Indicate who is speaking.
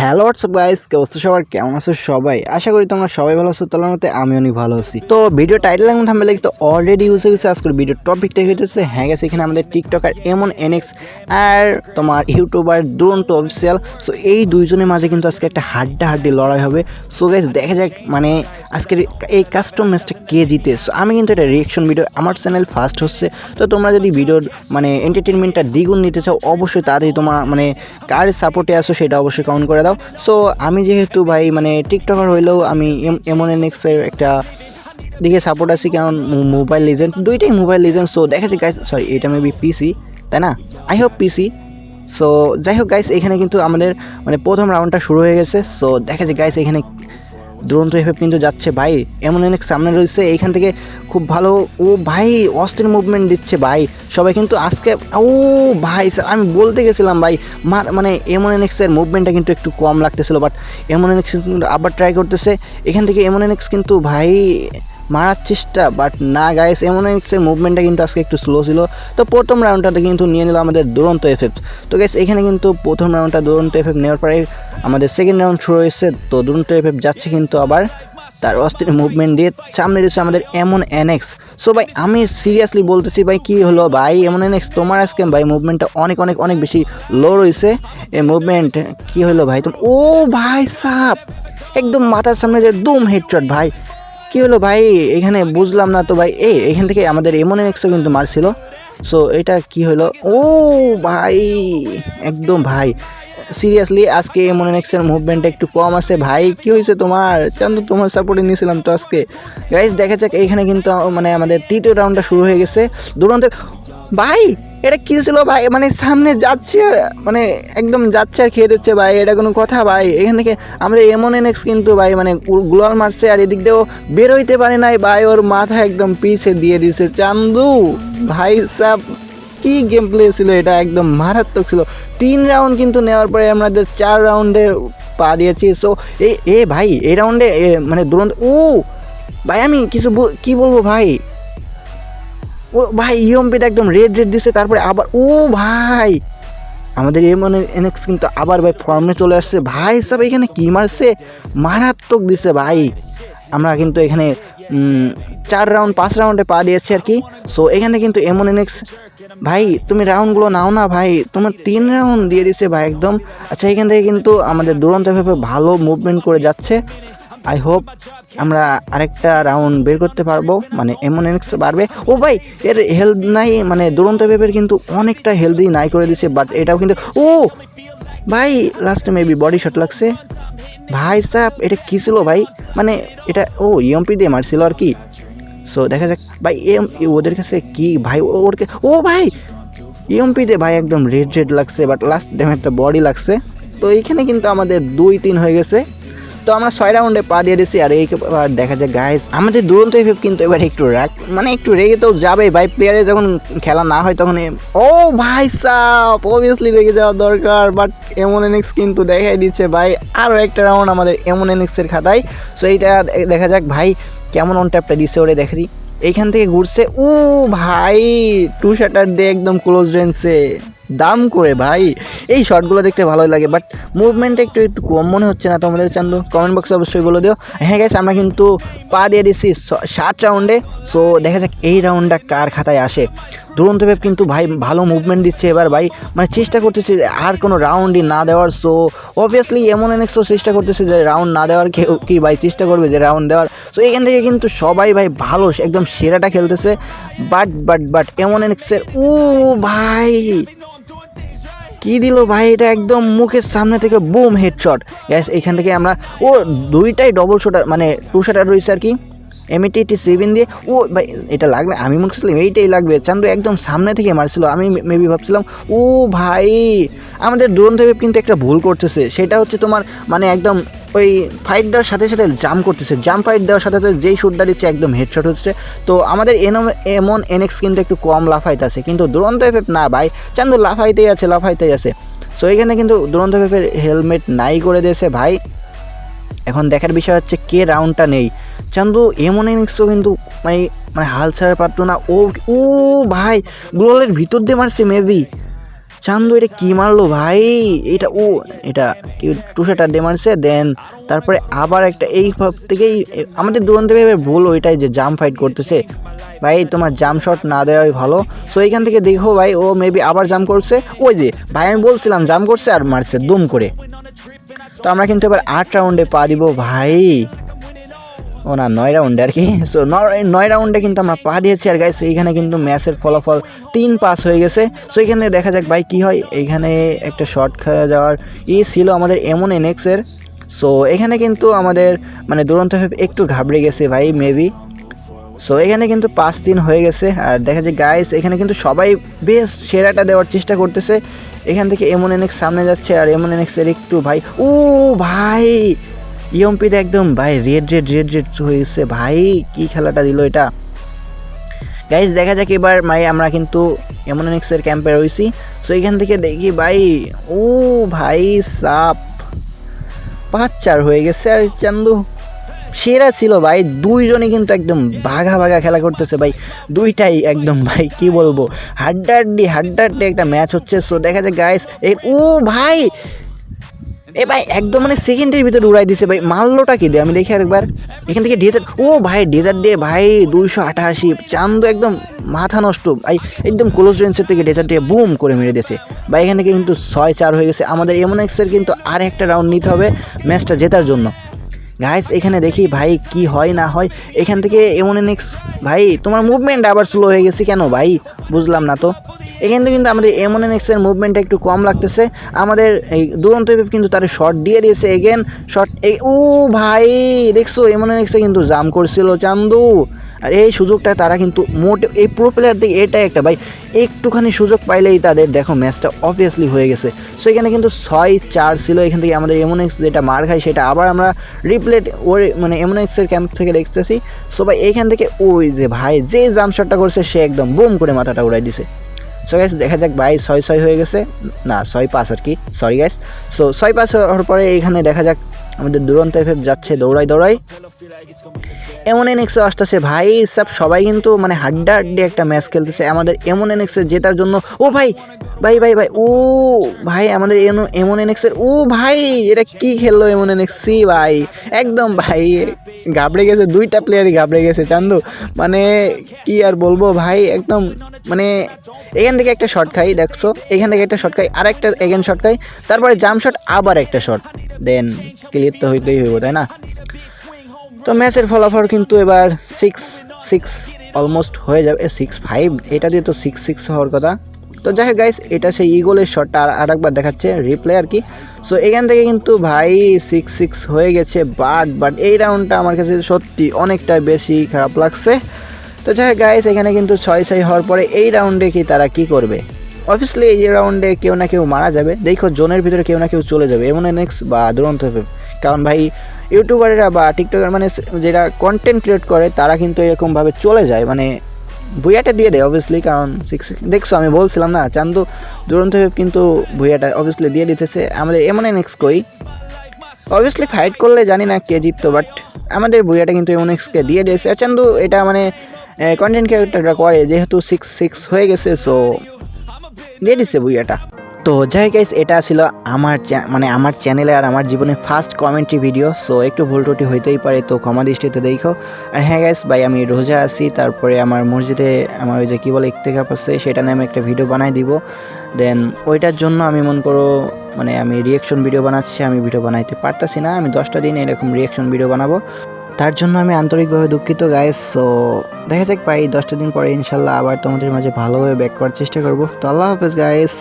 Speaker 1: Hello WhatsApp guys কে অবস্থা সবার? কেমন আছো সবাই? আশা করি তোমরা সবাই ভালো আছো তোলার মতে আমি অনেক ভালো আছি। তো ভিডিও টাইটেল এবং থাম্বনেলে তো অলরেডি ইউজ হয়ে গেছে। আজকের ভিডিও টপিকটা হইতেছে হ্যাঁ গেছে এখানে আমাদের টিকটকার এমন এনএক্স আর তোমার ইউটিউবার দুরন্ত অফিসিয়াল সো এই দুইজনের মাঝে কিন্তু আজকে একটা হাড্ডা হাড্ডি লড়াই হবে। সো গাইস দেখা যাক মানে আজকের এই কাস্টম ম্যাচটা কে জিতে। সো আমি কিন্তু এটা রিয়েকশন ভিডিও আমার চ্যানেল ফার্স্ট হচ্ছে। তো তোমরা যদি ভিডিওর মানে এন্টারটেনমেন্টটা দ্বিগুণ নিতে চাও, অবশ্যই তাড়াতাড়ি তোমার মানে কার সাপোর্টে আসো সেটা অবশ্যই কাউন্ট করে দাও সো আমি যেহেতু ভাই মানে টিকটকার হইলেও আমি এমন এক্সের একটা দিকে সাপোর্ট আছি, কারণ মোবাইল লিজেন্ড দুইটাই মোবাইল লিজেন্ড সো দেখা গাইস সরি এটা মেবি পিসি তাই না? আই হোপ পিসি সো যাই হোক গাইস এখানে কিন্তু আমাদের মানে প্রথম রাউন্ডটা শুরু হয়ে গেছে সো দেখা গাইস এখানে দুরন্ত এফএফ কিন্তু যাচ্ছে ভাই। এমন অনেক সামনে রয়েছে, এইখান থেকে খুব ভালো। ও ভাই, অস্থির মুভমেন্ট দিচ্ছে ভাই। সবাই কিন্তু আজকে, ও ভাই আমি বলতে গেছিলাম ভাই, মার মানে এমন এনএক্সের মুভমেন্টটা কিন্তু একটু কম লাগতেছিল বাট এমন কিন্তু আবার ট্রাই করতেছে। এখান থেকে এমন এনএক্স কিন্তু ভাই মারার চেষ্টা বাট না গাইস এমন এক্সের মুভমেন্টটা কিন্তু আজকে একটু স্লো ছিল। তো প্রথম রাউন্ডটাতে কিন্তু নিয়ে নিল আমাদের দুরন্ত এফএফ তো গাইস এখানে কিন্তু প্রথম রাউন্ডটা দুরন্ত এফেক্ট নেওয়ার পরে আমাদের সেকেন্ড রাউন্ড শুরু হয়েছে, তো দুরন্ত এফেক্ট যাচ্ছে কিন্তু আবার তার অস্থির মুভমেন্ট দিয়ে সামনে রয়েছে আমাদের এমন এনএক্স সো ভাই, আমি সিরিয়াসলি বলতেছি, ভাই, কি হলো, ভাই? এমন এনএক্স তোমার আজকে, ভাই মুভমেন্টটা অনেক অনেক অনেক বেশি লো রয়েছে। এই মুভমেন্ট কি হলো, ভাই? তুমি ও, ভাই, সাপ! একদম মাথার সামনে যে দুম হেডশট ভাই। কি হলো ভাই? এখানে বুঝলাম না তো ভাই। এই, এখান থেকে আমাদের এমন এক্সও কিন্তু মারছিল। সো এটা কি হলো? ও ভাই, একদম ভাই। সিরিয়াসলি আজকে এমন এক্সের মুভমেন্টটা একটু কম আছে ভাই। কি হয়েছে তোমার? চান্দ তোমার সাপোর্টে নিয়েছিলাম তো আজকে। গাইজ দেখা যাক, এখানে কিন্তু মানে আমাদের তৃতীয় রাউন্ডটা শুরু হয়ে গেছে। দুরন্ত ভাই এটা কি ছিল ভাই? মানে সামনে যাচ্ছে আর মানে একদম যাচ্ছে আর খেয়ে দিচ্ছে ভাই, এটা কোনো কথা ভাই। এখান থেকে আমাদের এমন এনএক্স কিন্তু ভাই মানে গ্লোয়াল মারছে আর এদিক দিয়েও বেরোইতে পারে নাই ভাই, ওর মাথা একদম পিছে দিয়ে দিছে। চান্দু, ভাই সাব, কি গেম প্লে ছিল এটা? একদম মারাত্মক ছিল। তিন রাউন্ড কিন্তু নেওয়ার পরে আমাদের চার রাউন্ডে পা দিয়েছি। সো এই এ ভাই এই রাউন্ডে মানে দুরন্ত ও ভাই আমি কিছু কি বলব ভাই? ও ভাই ইয়ম্পিটা একদম রেড রেড দিছে, তারপরে আবার, ও ভাই, আমাদের এমন এনএক্স কিন্তু আবার ভাই ফর্মে চলে আসছে। ভাই, সব এখানে কি মারছে? মারাত্মক দিছে ভাই। আমরা কিন্তু এখানে চার রাউন্ড পাঁচ রাউন্ডে পা দিয়েছি আর কি। সো এখানে কিন্তু এমন এনএক্স ভাই, তুমি রাউন্ডগুলো নাও না ভাই। তোমার তিন রাউন্ড দিয়ে দিছে ভাই একদম। আচ্ছা এখান থেকে কিন্তু আমাদের দুরন্ত ভালো মুভমেন্ট করে যাচ্ছে। আই হোপ আমরা আরেকটা রাউন্ড বের করতে পারব। মানে এমন এনএক্স বাড়বে। ও ভাই, এর হেলথ নাই মানে দুরন্ত ভেবের কিন্তু অনেকটা হেলদি নাই করে দিছে বাট এটাও কিন্তু ও ভাই লাস্টে মেবি বডি শট লাগছে। ভাই সাপ এটা কী ছিল ভাই? মানে এটা ও ইএমপি দিয়ে মারছিল আর কি। সো দেখা যাক, ভাই, এম, ওদের কাছে কি ভাই, ও- ওর ও ভাই ইএমপি দিয়ে ভাই একদম রেড রেড লাগছে বাট লাস্ট ড্যামেজটা বডি লাগছে। তো এইখানে কিন্তু আমাদের দুই তিন হয়ে গেছে। তো আমরা ছয় রাউন্ডে পা দিয়ে দিছি আর এই দেখা যায় গাইস আমাদের দুরন্ত কিন্তু এবার একটু রাগ মানে একটু রেগে তো যাবে ভাই প্লেয়ারে যখন খেলা না হয় তখন ও ভাই সাপ অবভিয়াসলি রেগে যাওয়া দরকার বাট এমন এনএক্স কিন্তু দেখাই দিচ্ছে, ভাই। আরও একটা রাউন্ড আমাদের এমন এনএক্সের খাতায়। সো এইটা দেখা যাক, ভাই, কেমন অন ট্যাপটা দিচ্ছে ওরে, দেখে এইখান থেকে ঘুরছে ও ভাই টু শাটার দিয়ে একদম ক্লোজ রেঞ্জে দাম করে ভাই। এই শটগুলো দেখতে ভালোই লাগে বাট মুভমেন্টটা একটু একটু কম মনে হচ্ছে না তোমাদের চান্দু? কমেন্ট বক্সে অবশ্যই বলে দিও। হ্যাঁ গেছে আমরা কিন্তু পা দিয়ে দিচ্ছি সাত রাউন্ডে সো দেখা যাক এই রাউন্ডটা কার খাতায় আসে। দুরন্ত ভেব কিন্তু ভাই ভালো মুভমেন্ট দিচ্ছে এবার ভাই। মানে চেষ্টা করতেছে, আর কোনো রাউন্ডই না দেওয়ার। সো অবভিয়াসলি এমন এনেক্সও চেষ্টা করতেছে যে রাউন্ড না দেওয়ার কেউ কি ভাই চেষ্টা করবে যে রাউন্ড দেওয়ার? সো এখান থেকে কিন্তু সবাই ভাই ভালো, একদম সেরাটা খেলতেছে। বাট বাট বাট এমন এনেক্সের ও ভাই! কি দিল ভাই? এটা একদম মুখের সামনে থেকে বুম হেডশট গ্যাস এখান থেকে আমরা ও, দুইটাই ডবল শোটার মানে টু শটার রয়েছে আর কি। এমএটি টি সেভেন দিয়ে, ও ভাই, এটা লাগবে আমি মনে করছিলাম এইটাই লাগবে। চান্দু একদম সামনে থেকে মারছিল, আমি মেবি ভাবছিলাম, ও ভাই, আমাদের দুরন্ত ভেব কিন্তু একটা ভুল করতেছে। সেটা হচ্ছে তোমার মানে একদম ওই ফাইট দেওয়ার সাথে সাথে জাম্প করতেছে। জাম্প ফাইট দেওয়ার সাথে সাথে যেই শ্যুটটা দিচ্ছে, একদম হেডশট হচ্ছে। তো আমাদের এনম, এমন এনএক্স কিন্তু একটু কম লাফাইতেছে কিন্তু দুরন্ত এফেক্ট না ভাই, চান্দু লাফাইতেই আছে লাফাইতেই আছে। সো এখানে কিন্তু দুরন্ত এফেক্টের হেলমেট নাই করে দিয়েছে ভাই। এখন দেখার বিষয় হচ্ছে কে রাউন্ডটা নেই। চান্দু, এমন ইনিংসও কিন্তু মানে মানে হাল ছাড়ার পারতো না। ও ও ভাই গ্লোয়ালের ভিতর দিয়ে মারছে মেবি চান্দু, এটা কি মারলো ভাই? এটা, ও, এটা, কি, টুসাটা ডে মারছে দেন তারপরে আবার একটা, এই থেকেই আমাদের দুরন্ত ভেবে ভুল ওইটাই যে জাম ফাইট করতেছে। ভাই, তোমার জাম শট না দেওয়াই ভালো। সো এইখান থেকে দেখো ভাই, ও মেবি আবার জাম করছে। ওই যে, ভাই, আমি বলছিলাম জাম করছে আর মারছে, দুম করে। তো আমরা কিন্তু এবার আট রাউন্ডে পা দিব ভাই। ও না, নয় রাউন্ডে আর কি। সো নয় রাউন্ডে কিন্তু আমরা পা দিয়েছি। আর গাইস এইখানে কিন্তু ম্যাচের ফলাফল তিন পাস হয়ে গেছে। সো এখানে দেখা যাক ভাই কী হয়। এইখানে একটা শর্ট খাওয়া যাওয়ার ই ছিল আমাদের এমন এনএক্সের সো এখানে কিন্তু আমাদের মানে দুরন্ত একটু ঘাবড়ে গেছে ভাই মেবি সো এখানে কিন্তু পাঁচ দিন হয়ে গেছে। আর দেখা যায় গাইস এখানে কিন্তু সবাই বেশ সেরাটা দেওয়ার চেষ্টা করতেছে। এখান থেকে এমন এনএক্স সামনে যাচ্ছে। আর এমন এনএক্সের একটু ভাই, ও ভাই ইয়ম্পিতে একদম, ভাই রেড রেড রেড রেড হয়েছে। ভাই, কি খেলাটা দিল এটা? গাইস দেখা যাক এবার, ভাই, আমরা কিন্তু এমন এনএক্সের ক্যাম্পে রয়েছি। সো এখান থেকে দেখি, ভাই, ও ভাই, সাপ। পাঁচ চার হয়ে গেছে আর চান্দু। সেরা ছিল, ভাই দুইজনে কিন্তু একদম বাঘা বাঘা খেলা করতেছে, ভাই। দুইটাই একদম, ভাই, কি বলব? হাড্ডাড্ডি হাড্ডাড্ডি একটা ম্যাচ হচ্ছে। সো দেখা যায় গাইস এই ও ভাই এ ভাই, একদম মানে সেকেন্ডের ভিতরে উড়াই দিছে ভাই। মারলোটা কি দিয়ে? আমি দেখি আরেকবার। এখান থেকে ডেজার্ট ও ভাই ডেজার্ট ডে ভাই, দুইশো আটাশি। চান্দ একদম মাথা নষ্ট। ভাই, একদম ক্লোজ রেঞ্জের থেকে ডেজার্ট ডে বুম করে মেরে দিয়েছে। ভাই, এখান থেকে কিন্তু ছয় চার হয়ে গেছে। আমাদের এমন এক্সের কিন্তু আর একটা রাউন্ড নিতে হবে ম্যাচটা জেতার জন্য। গাইস এখানে দেখি ভাই কি হয়, না হয়। এখান থেকে এমন ভাই, তোমার মুভমেন্ট আবার স্লো হয়ে গেছে কেন ভাই? বুঝলাম না তো। এখান থেকে কিন্তু আমাদের এমন এক্সের মুভমেন্টটা একটু কম লাগতেছে। আমাদের এই দুরন্ত কিন্তু তার শর্ট দিয়ে দিয়েছে এগেন শর্ট ও ভাই, দেখছ, এমন এক্সে কিন্তু জাম করছিল চান্দু। আর এই সুযোগটা তারা কিন্তু মোটে এই প্রো প্লেয়ার দিকে এটাই একটা, ভাই, একটুখানি সুযোগ পাইলেই তাদের, দেখো ম্যাচটা অবভিয়াসলি হয়ে গেছে। সো এখানে কিন্তু ছয়, চার ছিল, এখান থেকে আমাদের এমন এক্স যেটা মার খাই সেটা আবার আমরা রিপ্লেট ওর মানে এমন এক্সের ক্যাম্প থেকে দেখতেছি। সো ভাই এইখান থেকে ওই যে, ভাই, যে জাম্প শটটা করছে, সে একদম বুম করে মাথাটা উড়াই দিছে। সো গাইস দেখা যাক, ভাই, ছয় ছয় হয়ে গেছে। না, ছয়, পাঁচ আর কি সরি গাইস সো ছয়, পাঁচ হওয়ার পরে এখানে দেখা যাক আমাদের দুরন্ত এফএফ যাচ্ছে দৌড়াই দৌড়াই। এমন এনএক্সে আসতেছে ভাই, সব সবাই কিন্তু মানে হাড্ডা হাড্ডি একটা ম্যাচ খেলতেছে। আমাদের এমন এনএক্সে জেতার জন্য, ও ভাই ভাই ভাই ভাই, ও ভাই, আমাদের এমন- এমন এনএক্সের ও ভাই এটা কি খেললো এমন এনএক্স সি ভাই, একদম ভাই, ঘাবড়ে গেছে, দুইটা প্লেয়ারই ঘাবড়ে গেছে, চান্দু। মানে কি আর বলব ভাই, একদম মানে এখান থেকে একটা শট খাই, দেখছ? এখান থেকে একটা শট খাই আর একটা এগেন শট খাই, তারপরে জাম শট আবার একটা শট দেন ক্লিয়ার তো হইতেই হইব, তাই না? তো ম্যাচের ফলাফল কিন্তু এবার সিক্স সিক্স অলমোস্ট হয়ে যাবে সিক্স ফাইভ এটা দিয়ে তো সিক্স সিক্স হওয়ার কথা। তো যাই হোক গাইস এটা সেই ইগোলের শটটা আর আরেকবার দেখাচ্ছে রিপ্লে আর কি। সো এখান থেকে কিন্তু ভাই সিক্স সিক্স হয়ে গেছে বাট বাট এই রাউন্ডটা আমার কাছে সত্যি অনেকটা বেশি খারাপ লাগছে। তো যাই হোক গাইস এখানে কিন্তু ছয় ছয় হওয়ার পরে এই রাউন্ডে কি তারা কি করবে? অবভিয়াসলি এই রাউন্ডে কেউ না কেউ মারা যাবে। দেখো, জোনের ভিতরে কেউ না কেউ চলে যাবে। এমন নেক্সট বা দুরন্ত হবে। কারণ ভাই, ইউটিউবাররা বা টিকটকার মানে যেটা কন্টেন্ট ক্রিয়েট করে, তারা কিন্তু এরকমভাবে চলে যায়। মানে ভুইয়াটা দিয়ে দেয় অবভিয়াসলি কারণ সিক্স দেখছ, আমি বলছিলাম না, চান্দু দুরন্ত কিন্তু ভুইয়াটা অবভিয়াসলি দিয়ে দিতেছে। আমাদের এমন নেক্সট কই। অবভিয়াসলি ফাইট করলে জানি না কে জিততো বাট আমাদের ভুইয়াটা কিন্তু এমন এক্সকে দিয়ে দিয়েছে। চান্দু, এটা মানে কন্টেন্ট ক্রিয়েটাররা করে, যেহেতু সিক্স সিক্স হয়ে গেছে সো দিয়ে দিচ্ছে ভুইয়াটা তো যাই গাইস এটা ছিল আমার মানে আমার চ্যানেলে আর আমার জীবনে ফার্স্ট কমেন্ট্রি ভিডিও সো একটু ভুল টুটি হইতেই পারে, তো ক্ষমা দৃষ্টিতে দেখো। আর হ্যাঁ গাইস ভাই, আমি রোজা আছি, তারপরে আমার মসজিদে আমার ওই যে কী বলে ইকতেকাপ আছে, সেটা নিয়ে আমি একটা ভিডিও বানাই দিব। দেন ওইটার জন্য আমি মনে করো মানে আমি রিয়েকশন ভিডিও বানাচ্ছি, আমি ভিডিও বানাইতে পারতাছি না, আমি দশটা দিন এরকম রিয়েকশন ভিডিও বানাবো। তার জন্য আমি আন্তরিকভাবে দুঃখিত গাইস সো দেখা যাক পাই দশটা দিন পরে ইনশাল্লাহ আবার তোমাদের মাঝে ভালোভাবে ব্যাক করার চেষ্টা করব। তো আল্লাহ হাফেজ গাইস